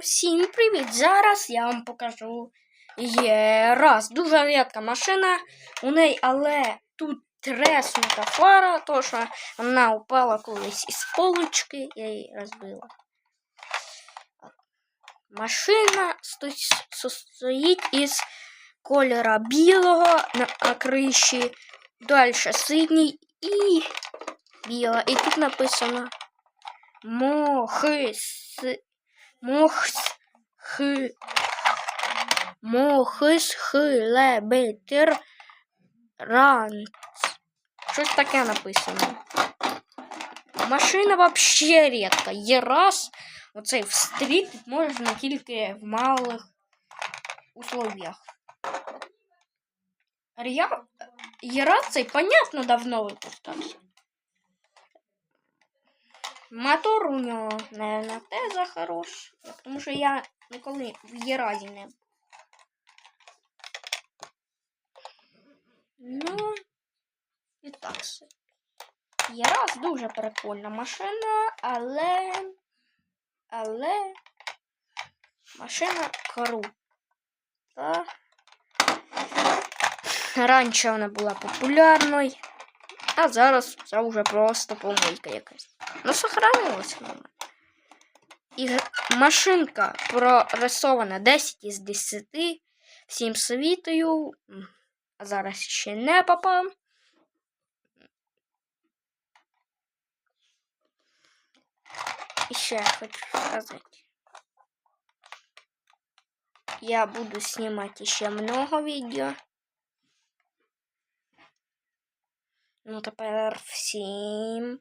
всім привіт! Зараз я вам покажу. Є раз, дуже рідка машина у неї, але тут треснута фара, то що вона упала колись із полочки, я її розбила. Машина сто- состоїть із кольора білого на на криші, далі синій і біла. І тут написано Мохис. Мохс. Хи. Мохис хилебетер ранц. Щось таке написано. Машина вообще рідка. Є раз. Оцей в стріт можна тільки в малих условиях. Я... Єраз цей, понятно, давно випускався. Мотор у нього, наверное, теза хорош. Тому що я ніколи в Єразі не. Ну, і так все. Єраз дуже прикольна машина, але. Але. Машина крута. Раніше вона була популярною, а зараз це вже просто помийка якась. Ну, сохранилось вона. І машинка прорисована 10 із 10. Всім світою. А зараз ще не попав. І ще хочу сказати. Я буду снимать ще много відео. Ну, тепер всім